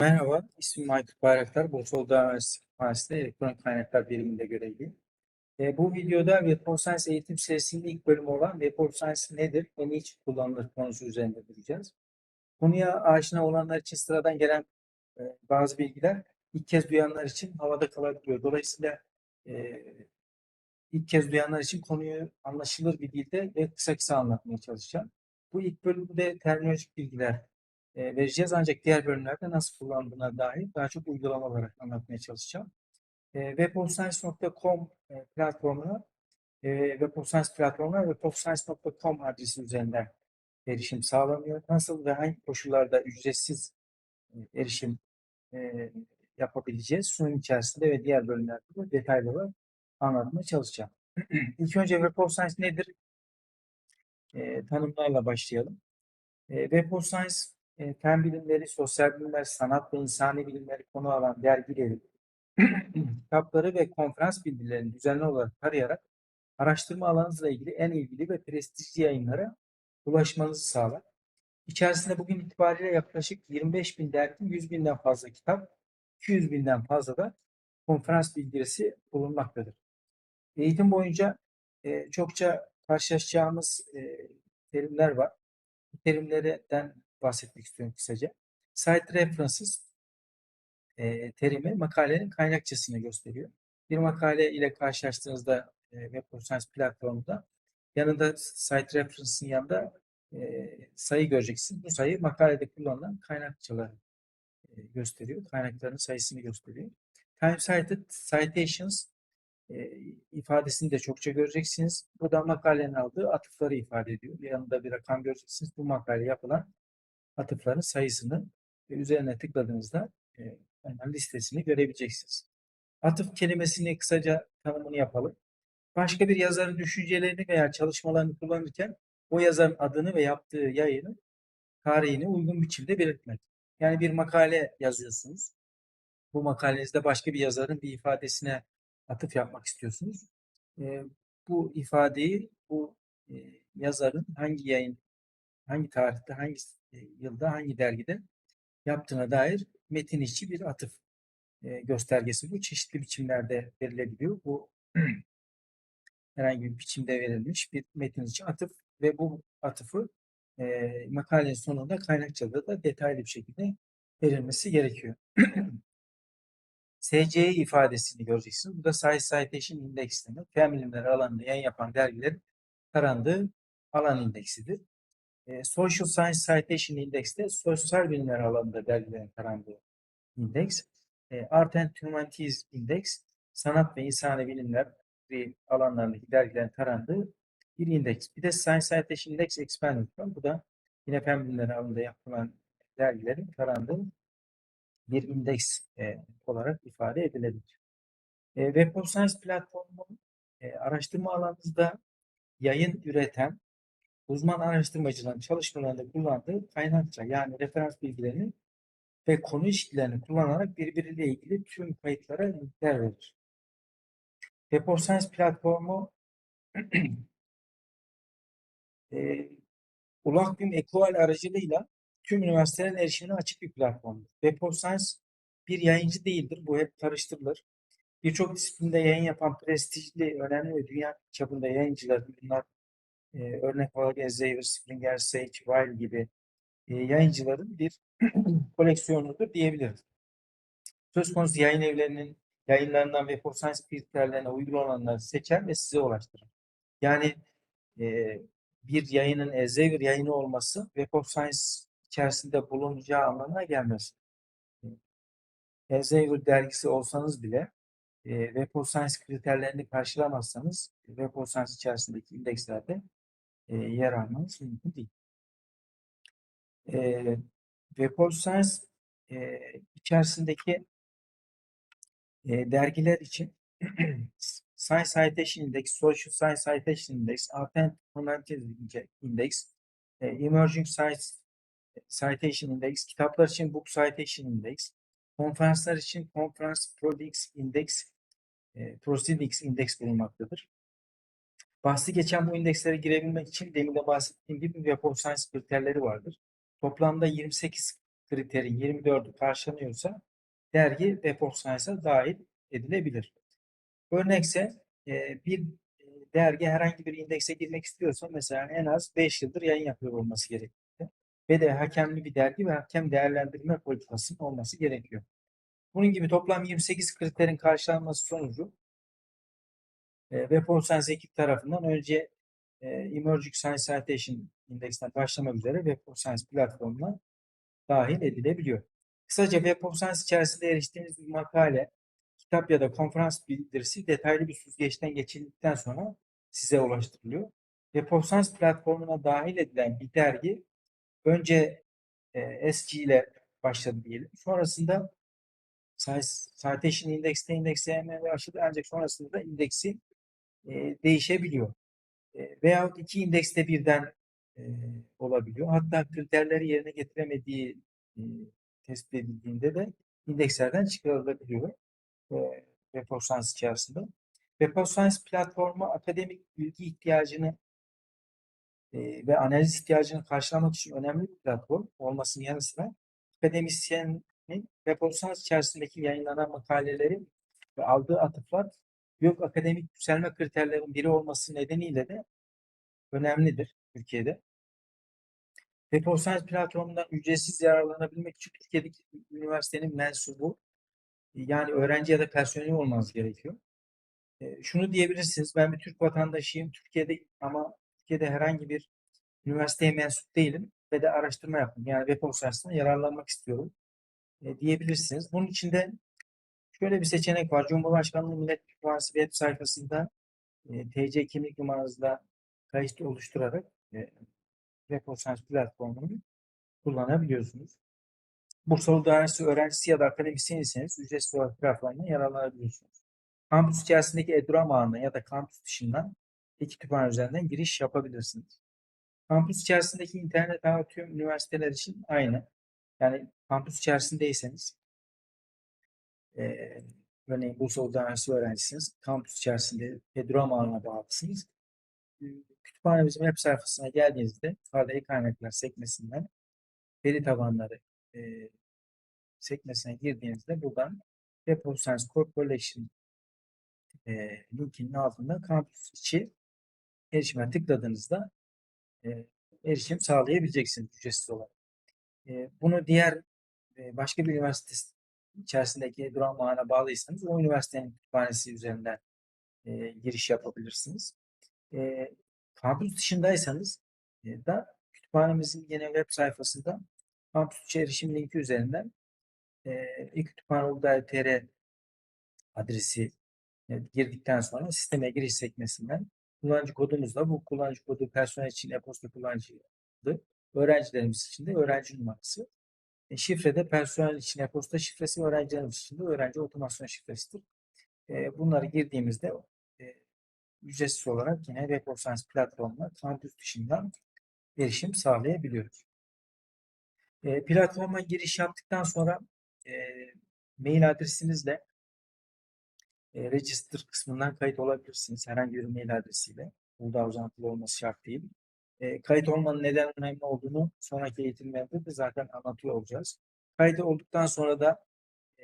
Merhaba, ismim Aykut Bayraktar. Bursa Uludağ Üniversitesi Kütüphanesi'nde elektronik kaynaklar biriminde görevliyim. E, bu videoda Web Science eğitim serisinin ilk bölümü olan Web Science nedir ve niçin kullanılır konusu üzerinde duracağız. Konuya aşina olanlar için sıradan gelen e, bazı bilgiler ilk kez duyanlar için havada kalabiliyor. Dolayısıyla e, ilk kez duyanlar için konuyu anlaşılır bir dilde ve kısa kısa anlatmaya çalışacağım. Bu ilk bölümde terminolojik bilgiler e, vereceğiz. Ancak diğer bölümlerde nasıl kullandığına dair daha çok uygulama olarak anlatmaya çalışacağım. E, webofscience.com platformuna e, Web of Science platformuna webofscience.com adresi üzerinden erişim sağlanıyor. Nasıl ve hangi koşullarda ücretsiz e, erişim e, yapabileceğiz? Sunum içerisinde ve diğer bölümlerde de detaylı olarak anlatmaya çalışacağım. İlk önce Web of Science nedir? E, tanımlarla başlayalım. E, Web of Science e, fen bilimleri, sosyal bilimler, sanat ve insani bilimleri konu alan dergileri, kitapları ve konferans bildirilerini düzenli olarak tarayarak araştırma alanınızla ilgili en ilgili ve prestijli yayınlara ulaşmanızı sağlar. İçerisinde bugün itibariyle yaklaşık 25 bin dergi, 100 binden fazla kitap, 200 binden fazla da konferans bildirisi bulunmaktadır. Eğitim boyunca e, çokça karşılaşacağımız e, terimler var. Bu terimlerden bahsetmek istiyorum kısaca. Site references e, terimi makalenin kaynakçasını gösteriyor. Bir makale ile karşılaştığınızda e, Web of Science platformunda yanında site reference'ın yanında e, sayı göreceksiniz. Bu sayı makalede kullanılan kaynakçaları e, gösteriyor. Kaynakların sayısını gösteriyor. Time cited citations e, ifadesini de çokça göreceksiniz. Bu da makalenin aldığı atıfları ifade ediyor. Yanında bir rakam göreceksiniz. Bu makale yapılan atıfların sayısını ve üzerine tıkladığınızda e, listesini görebileceksiniz. Atıf kelimesini kısaca tanımını yapalım. Başka bir yazarın düşüncelerini veya çalışmalarını kullanırken o yazarın adını ve yaptığı yayını tarihini uygun biçimde belirtmek. Yani bir makale yazıyorsunuz. Bu makalenizde başka bir yazarın bir ifadesine atıf yapmak istiyorsunuz. E, bu ifadeyi bu e, yazarın hangi yayın, hangi tarihte, hangi e, yılda, hangi dergide yaptığına dair metin içi bir atıf e, göstergesi bu. Çeşitli biçimlerde verilebiliyor. Bu herhangi bir biçimde verilmiş bir metin içi atıf ve bu atıfı e, makalenin sonunda kaynakçada da detaylı bir şekilde verilmesi gerekiyor. SCE ifadesini göreceksiniz. Bu da Science Citation Index demek. Fen bilimleri alanında yayın yapan dergilerin tarandığı alan indeksidir. Social Science Citation Index de sosyal bilimler alanında dergilerin tarandığı indeks. E, Art and Humanities Index, sanat ve insani bilimler alanlarındaki dergilerin tarandığı bir indeks. Bir de Science Citation Index Expanded var. Bu da yine fen bilimleri alanında yapılan dergilerin tarandığı bir indeks e, olarak ifade edilebilir. E, Web of Science platformunun e, araştırma alanınızda yayın üreten uzman araştırmacıların çalışmalarında kullandığı kaynakça yani referans bilgilerini ve konu ilişkilerini kullanarak birbiriyle ilgili tüm kayıtlara linkler verir. Of Science platformu e, Ulakbim Equal aracılığıyla tüm üniversitelerin erişimine açık bir platformdur. Of Science bir yayıncı değildir. Bu hep karıştırılır. Birçok disiplinde yayın yapan prestijli, önemli ve dünya çapında yayıncılar, bunlar e, örnek olarak Elsevier, Springer, Sage, Weil gibi e, yayıncıların bir koleksiyonudur diyebiliriz. Söz konusu yayın evlerinin yayınlarından ve Science kriterlerine uygun olanları seçer ve size ulaştırır. Yani e, bir yayının Elsevier yayını olması Web of Science içerisinde bulunacağı anlamına gelmez. Elsevier dergisi olsanız bile e, Web of Science kriterlerini karşılamazsanız Web of Science içerisindeki indekslerde e, yer almanız mümkün değil. E, Web of Science e, içerisindeki e, dergiler için Science Citation Index, Social Science Citation Index, Authentic Humanities Index, e, Emerging Science Citation Index, kitaplar için Book Citation Index, konferanslar için Conference Products Index, e, Proceedings Index bulunmaktadır. Bahsi geçen bu indekslere girebilmek için demin de bahsettiğim gibi Web of Science kriterleri vardır. Toplamda 28 kriterin 24'ü karşılanıyorsa dergi Web Science'a dahil edilebilir. Örnekse e, bir e, dergi herhangi bir indekse girmek istiyorsa mesela en az 5 yıldır yayın yapıyor olması gerekiyor. Ve de hakemli bir dergi ve hakem değerlendirme politikasının olması gerekiyor. Bunun gibi toplam 28 kriterin karşılanması sonucu of Science ekip tarafından önce e, Emerging Science Citation Index'ten başlamak üzere Web of Science platformuna dahil edilebiliyor. Kısaca Web of Science içerisinde eriştiğiniz bir makale, kitap ya da konferans bildirisi detaylı bir süzgeçten geçildikten sonra size ulaştırılıyor. Web of Science platformuna dahil edilen bir dergi önce e, SG ile başladı diyelim. Sonrasında Citation Index'te indekslemeye başladı ancak sonrasında da indeksi e, değişebiliyor. E, veyahut iki indekste birden e, olabiliyor. Hatta kriterleri yerine getiremediği e, tespit edildiğinde de indekslerden çıkarılabiliyor. E, of Science içerisinde. Of Science platformu akademik bilgi ihtiyacını e, ve analiz ihtiyacını karşılamak için önemli bir platform olmasının yanı sıra akademisyenin of Science içerisindeki yayınlanan makaleleri ve aldığı atıflar yok akademik yükselme kriterlerinin biri olması nedeniyle de önemlidir Türkiye'de. Of Science platformundan ücretsiz yararlanabilmek için Türkiye'deki üniversitenin mensubu yani öğrenci ya da personeli olmanız gerekiyor. E, şunu diyebilirsiniz, ben bir Türk vatandaşıyım, Türkiye'de ama Türkiye'de herhangi bir üniversiteye mensup değilim ve de araştırma yaptım. Yani Web yararlanmak istiyorum e, diyebilirsiniz. Bunun için de şöyle bir seçenek var. Cumhurbaşkanlığı Millet Kütüphanesi web sayfasında e, TC kimlik numaranızla kayıt oluşturarak e, Science platformunu kullanabiliyorsunuz. Bursa Üniversitesi öğrencisi ya da akademisyeniseniz ücretsiz olarak platformdan yararlanabiliyorsunuz. Kampüs içerisindeki EDURAM ağına ya da kampüs dışından iki kütüphane üzerinden giriş yapabilirsiniz. Kampüs içerisindeki internet ağı tüm üniversiteler için aynı. Yani kampüs içerisindeyseniz e, örneğin Bursa Üniversitesi öğrencisiniz. Kampüs içerisinde EDURAM ağına bağlısınız. Kütüphanemizin web sayfasına geldiğinizde yukarıda e-kaynaklar sekmesinden veri tabanları e, sekmesine girdiğinizde buradan Web Science Corporation e, linkinin altında kampüs içi erişime tıkladığınızda e, erişim sağlayabileceksiniz ücretsiz olarak. E, bunu diğer e, başka bir üniversite içerisindeki duran ağına bağlıysanız o üniversitenin kütüphanesi üzerinden e, giriş yapabilirsiniz. E, kampüs dışındaysanız e, da kütüphanemizin yine web sayfasında kampüs içi erişim linki üzerinden e-kütüphane.tr adresi e, girdikten sonra sisteme giriş sekmesinden kullanıcı kodumuzla bu kullanıcı kodu personel için e-posta kullanıcı adı, öğrencilerimiz için de öğrenci numarası. E, şifre de personel için e-posta şifresi, öğrencilerimiz için de öğrenci otomasyon şifresidir. E, bunları girdiğimizde e, ücretsiz olarak yine Web platformuna kampüs dışından erişim sağlayabiliyoruz. E, platforma giriş yaptıktan sonra e, mail adresinizle register kısmından kayıt olabilirsiniz. Herhangi bir mail adresiyle. Burada uzantılı olması şart değil. E, kayıt olmanın neden önemli olduğunu sonraki eğitimlerde de zaten anlatıyor olacağız. Kayıt olduktan sonra da e,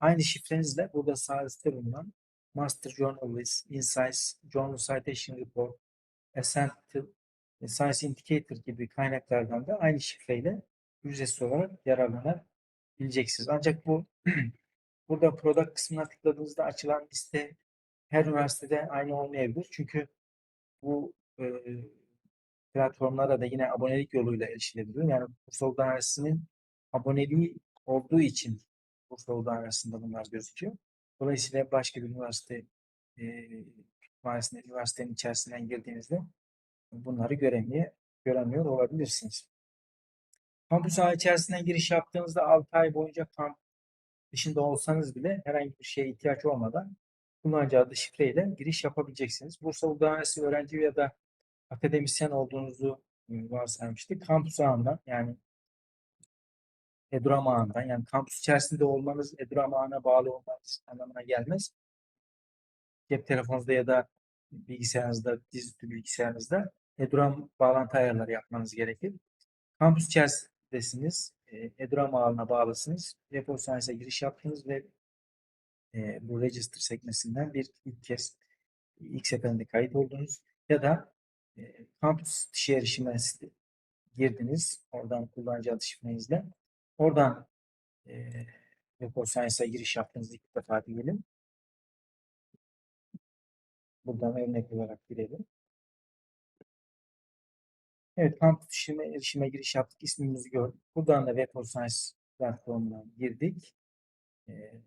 aynı şifrenizle burada sağ üstte bulunan Master Journal List, Insights, Journal Citation Report, Essential, Science Indicator gibi kaynaklardan da aynı şifreyle ücretsiz olarak yararlanabileceksiniz. Ancak bu burada product kısmına tıkladığınızda açılan liste her üniversitede aynı olmayabilir. Çünkü bu e, platformlara da yine abonelik yoluyla erişilebiliyor. Yani Bursa Uludağ Üniversitesi'nin aboneliği olduğu için Bursa Uludağ Üniversitesi'nde bunlar gözüküyor. Dolayısıyla başka bir üniversite e, kütüphanesinde, üniversitenin içerisinden girdiğinizde bunları göremeye, göremiyor olabilirsiniz. Kampüs ağı içerisinden giriş yaptığınızda 6 ay boyunca kamp dışında olsanız bile herhangi bir şeye ihtiyaç olmadan kullanıcı adı şifreyle giriş yapabileceksiniz. Bursa Üniversitesi öğrenci ya da akademisyen olduğunuzu e, varsaymıştık. Kampüs ağından yani Eduram ağından yani kampüs içerisinde olmanız Eduram ağına bağlı olmanız anlamına gelmez. Cep telefonunuzda ya da bilgisayarınızda, dizüstü bilgisayarınızda Eduram bağlantı ayarları yapmanız gerekir. Kampüs içerisindesiniz. e, Eduram ağına bağlısınız. Of Science'a giriş yaptınız ve e, bu register sekmesinden bir ilk kez ilk seferinde kayıt oldunuz ya da e, kampüs dışı erişime site- girdiniz. Oradan kullanıcı adı şifrenizle. Oradan e, of Science'a giriş yaptığınızı ilk defa diyelim. Buradan örnek olarak girelim. Evet, kampüs erişime, erişime giriş yaptık. İsmimizi gördük. Buradan da Web Science platformundan girdik. Ee,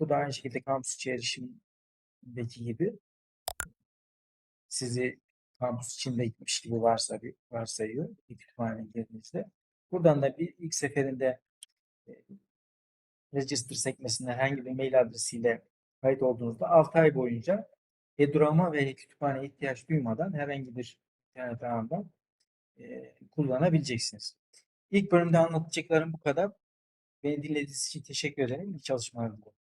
bu da aynı şekilde kampüs içi erişimdeki gibi sizi kampüs içinde gitmiş gibi varsa, varsayıyor bir kütüphaneye girdiğinizde. Buradan da bir ilk seferinde e, register sekmesinden herhangi bir mail adresiyle kayıt olduğunuzda 6 ay boyunca Eduram'a ve kütüphaneye ihtiyaç duymadan herhangi bir internet ağından e, kullanabileceksiniz. İlk bölümde anlatacaklarım bu kadar. Beni dinlediğiniz için teşekkür ederim. İyi çalışmalar dilerim.